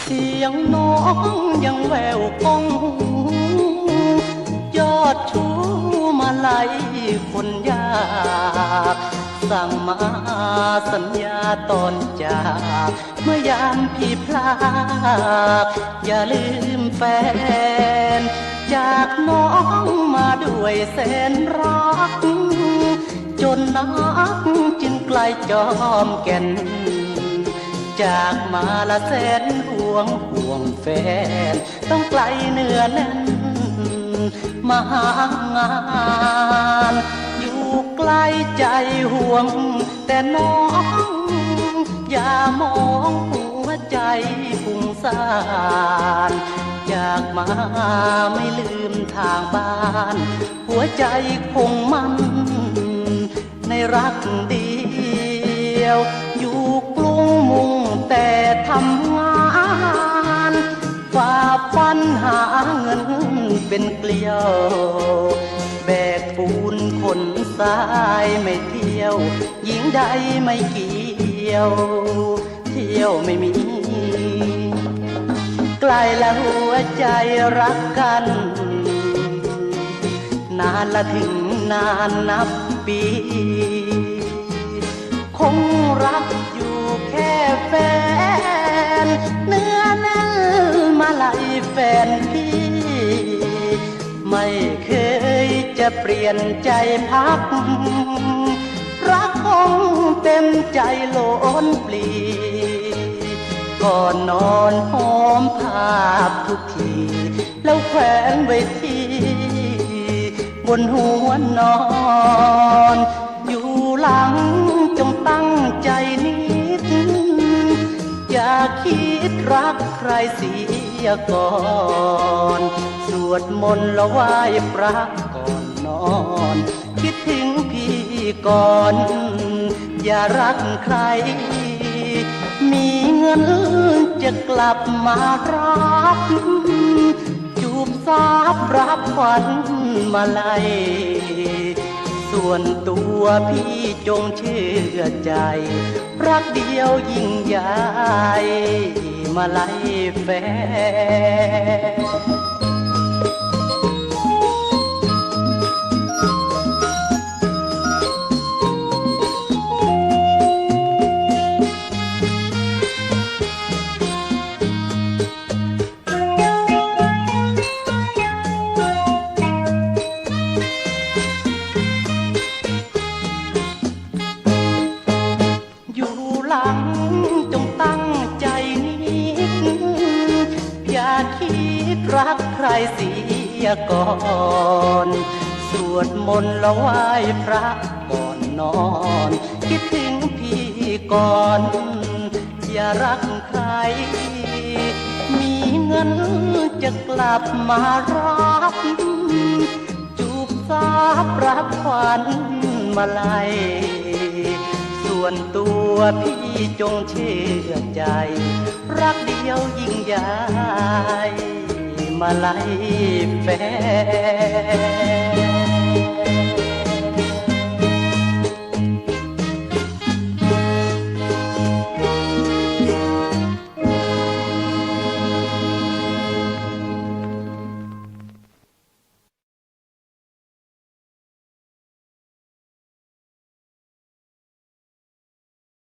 เสียงน้องยังแววก้องหูยอดชู มาไลยคนยากสั่งมาสัญญาตอนจากเมื่อยามพี่พลาดอย่าลืมแฟน จากน้องมาด้วยแสนรัก จนนักจึงไกลจอมแก่น จากมาละแสนห่วงห่วงแฟน ต้องไกลเหนือแน่น มาหางานอยู่ไกล้ใจห่วง แต่น้อง อย่ามองหัวใจพุ่งสานจากมาไม่ลืมทางบ้าน หัวใจคงมั่นในรักเดียว ยวแบกปูนขนทรายไม่เที่ยว หญิงใดไม่เกี่ยว เที่ยวไม่มีใกล้ละหัวใจรักกัน นานละถึงนานนับปี คงรักอยู่แค่แฟน เนื้อแน่นมาไลยแฟนพี่ ไม่เคยจะเปลี่ยนใจพัก รักคงเต็มใจโลนปลีก่อนนอนหอมภาพทุกที แล้วแขวนไว้ที่บนหัวนอน อยู่หลังจงตั้งใจนิด อย่าคิดรักใครเสียก่อน วดมนต์และไหว้พระก่อนนอน คิดถึงพี่ก่อน อย่ารักใคร มีเงินจะกลับมารับจูบสาบรับขวัญมาลัยส่วนตัวพี่จงเชื่อใจ รักเดียวยิ่งใหญ่มาไล่แฟน รักใครเสียก่อนสวดมนต์และไหว้พระก่อนนอน คิดถึงพี่ก่อน อย่ารักใคร มีเงินจะกลับมารับจูบสาบรับขวัญมาลัยส่วนตัวพี่จงเชื่อใจ รักเดียวยิ่งใหญ่ มาไล่แฟน